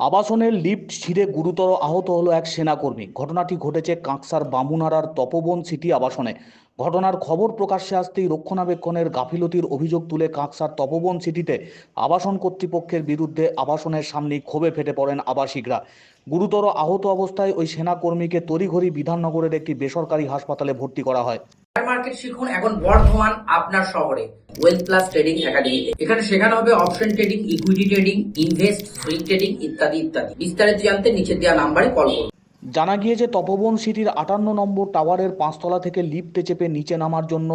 আবাসনের লিফট ছিঁড়ে গুরুতর আহত হলো এক সেনাকর্মী। ঘটনাটি ঘটেছে কাঁকসার বামুনারার তপবন সিটি আবাসনে। ঘটনার খবর প্রকাশ্যে আসতেই রক্ষণাবেক্ষণের গাফিলতির অভিযোগ তুলে কাঁকসার তপবন সিটিতে আবাসন কর্তৃপক্ষের বিরুদ্ধে আবাসনের সামনেই ক্ষোভে ফেটে পড়েন আবাসিকরা। গুরুতর আহত অবস্থায় ওই সেনাকর্মীকে তড়িঘড়ি বিধাননগরের একটি বেসরকারি হাসপাতালে ভর্তি করা হয়। মার্কেট শিখুন, এখন বর্ধমান আপনার শহরে ওয়েলথ প্লাস ট্রেডিং একাডেমিতে এখানে শেখানো হবে option trading equity trading invest swing trading ইত্যাদি ইত্যাদি। বিস্তারিত জানতে নিচে দেওয়া নাম্বারে কল করুন। জানা গিয়েছে, তপবন সিটির আটান্ন নম্বর টাওয়ারের পাঁচতলা থেকে লিফটে চেপে নিচে নামার জন্য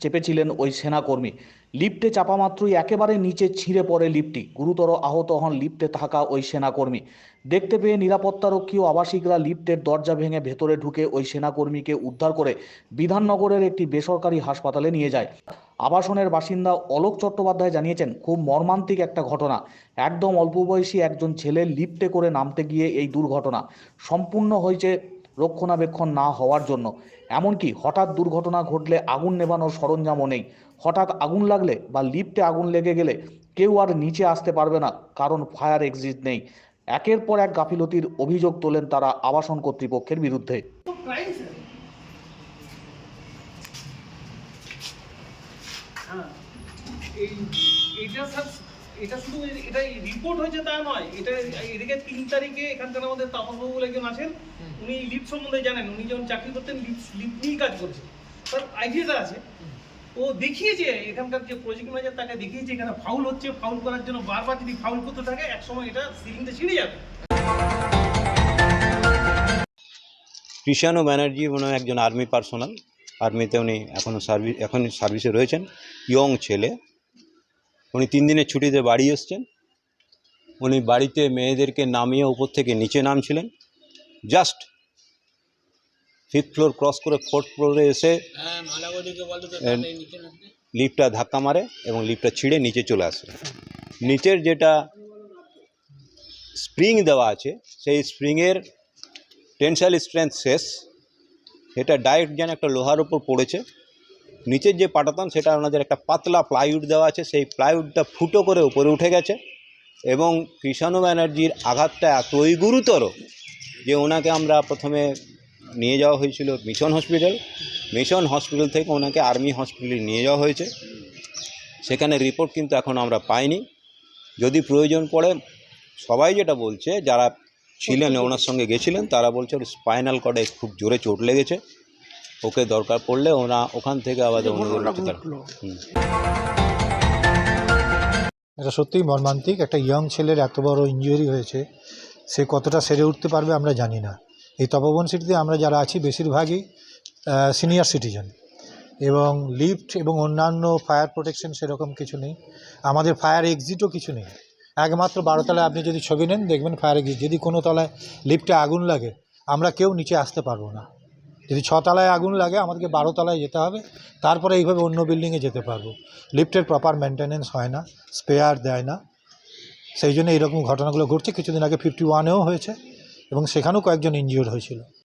চেপেছিলেন ওই সেনাকর্মী। লিফটে চাপা মাত্রই একেবারে নিচে ছিঁড়ে পড়ে লিফটটি। গুরুতর আহত হন লিফটে থাকা ওই সেনাকর্মী। দেখতে পেয়ে নিরাপত্তারক্ষী ও আবাসিকরা লিফটের দরজা ভেঙে ভেতরে ঢুকে ওই সেনাকর্মীকে উদ্ধার করে বিধাননগরের একটি বেসরকারি হাসপাতালে নিয়ে যায়। আবাসনের বাসিন্দা অলোক চট্টোপাধ্যায় জানিয়েছেন, খুব মর্মান্তিক একটা ঘটনা। একদম অল্প বয়সী একজন ছেলে লিফটে করে নামতে গিয়ে এই দুর্ঘটনা। সম্পূর্ণ হয়েছে রক্ষণাবেক্ষণ না হওয়ার জন্য। এমনকি হঠাৎ দুর্ঘটনা ঘটলে আগুন নেভানোর সরঞ্জামও নেই। হঠাৎ আগুন লাগলে বা লিফটে আগুন লেগে গেলে কেউ আর নিচে আসতে পারবে না, কারণ ফায়ার এক্সিট নেই। একের পর এক গাফিলতির অভিযোগ তোলেন তারা আবাসন কর্তৃপক্ষের বিরুদ্ধে। হ্যাঁ এটা স্যার এটা শুধু এটা রিপোর্ট হয়েছে তা নয় এটা এদিকে তিন তারিখে এখানকার আমাদের তাপসবাবু বলে একজন আছেন উনি লিফট সম্বন্ধে জানেন উনি যখন চাকরি করতেন লিফট লিফট নিয়েই কাজ করেছেন তার আইডিয়াটা আছে ও দেখিয়েছে এখানকার যে প্রজেক্ট ম্যানেজার তাকে দেখিয়েছে এখানে ফাউল হচ্ছে ফাউল করার জন্য বারবার যদি ফাউল করতে থাকে একসময় এটা সিলিংটা ছিঁড়ে যাবে। কৃষাণু ব্যানার্জি মনে হয় একজন আর্মি পার্সোনাল আর্মিতে উনি এখনও সার্ভিস এখন সার্ভিসে রয়েছেন। ইয়ং ছেলে উনি তিন দিনের ছুটিতে বাড়ি এসছেন। উনি বাড়িতে মেয়েদেরকে নামিয়ে উপর থেকে নিচে নামছিলেন। জাস্ট ফিফথ ফ্লোর ক্রস করে ফোর্থ ফ্লোরে এসে লিফটটা ধাক্কা মারে এবং লিফটটা ছিঁড়ে নিচে চলে আসে। নিচের যেটা স্প্রিং দেওয়া আছে সেই স্প্রিংয়ের টেনসাইল স্ট্রেংথ শেষ। এটা ডাইরেক্ট যেন একটা লোহার উপর পড়েছে। নিচের যে পাটাতন, সেটা ওনাদের একটা পাতলা প্লাইউড দেওয়া আছে। সেই প্লাইউডটা ফুটো করে উপরে উঠে গেছে এবং কৃষাণু ব্যানার্জির আঘাতটা এতই গুরুতর যে ওনাকে আমরা প্রথমে নিয়ে যাওয়া হয়েছিল মিশন হসপিটাল। মিশন হসপিটাল থেকে ওনাকে আর্মি হসপিটালে নিয়ে যাওয়া হয়েছে। সেখানে রিপোর্ট কিন্তু এখন আমরা পাইনি। যদি প্রয়োজন পড়ে, সবাই যেটা বলছে, যারা ছিলেন ওনার সঙ্গে গেছিলেন, তারা বলছে স্পাইনাল কর্ডে খুব জোরে চোট লেগেছে। ওকে দরকার পড়লে ওনা ওখান থেকে আবার এটা সত্যিই মর্মান্তিক। একটা ইয়ং ছেলের এত বড় ইঞ্জুরি হয়েছে সে কতটা সেরে উঠতে পারবে আমরা জানি না। এই তপবন সিটিতে আমরা যারা আছি বেশিরভাগই সিনিয়র সিটিজেন এবং লিফট এবং অন্যান্য ফায়ার প্রোটেকশন সেরকম কিছু নেই। আমাদের ফায়ার এক্সিটও কিছু নেই। একমাত্র বারো তলায় আপনি যদি ছবি নেন দেখবেন ফায়ার এক্সিট যদি কোনো তলায় লিফটে আগুন লাগে আমরা কেউ নিচে আসতে পারব না। যদি ছতলায় আগুন লাগে, আমাদেরকে বারো তলায় যেতে হবে। তারপরে এইভাবে অন্য বিল্ডিংয়ে যেতে পারব। লিফ্টের প্রপার মেনটেনেন্স হয় না স্পেয়ার দেয় না। সেই জন্য এইরকম ঘটনাগুলো ঘটছে। কিছুদিন আগে ফিফটি ওয়ানেও হয়েছে এবং সেখানেও কয়েকজন ইনজিওর হয়েছিল।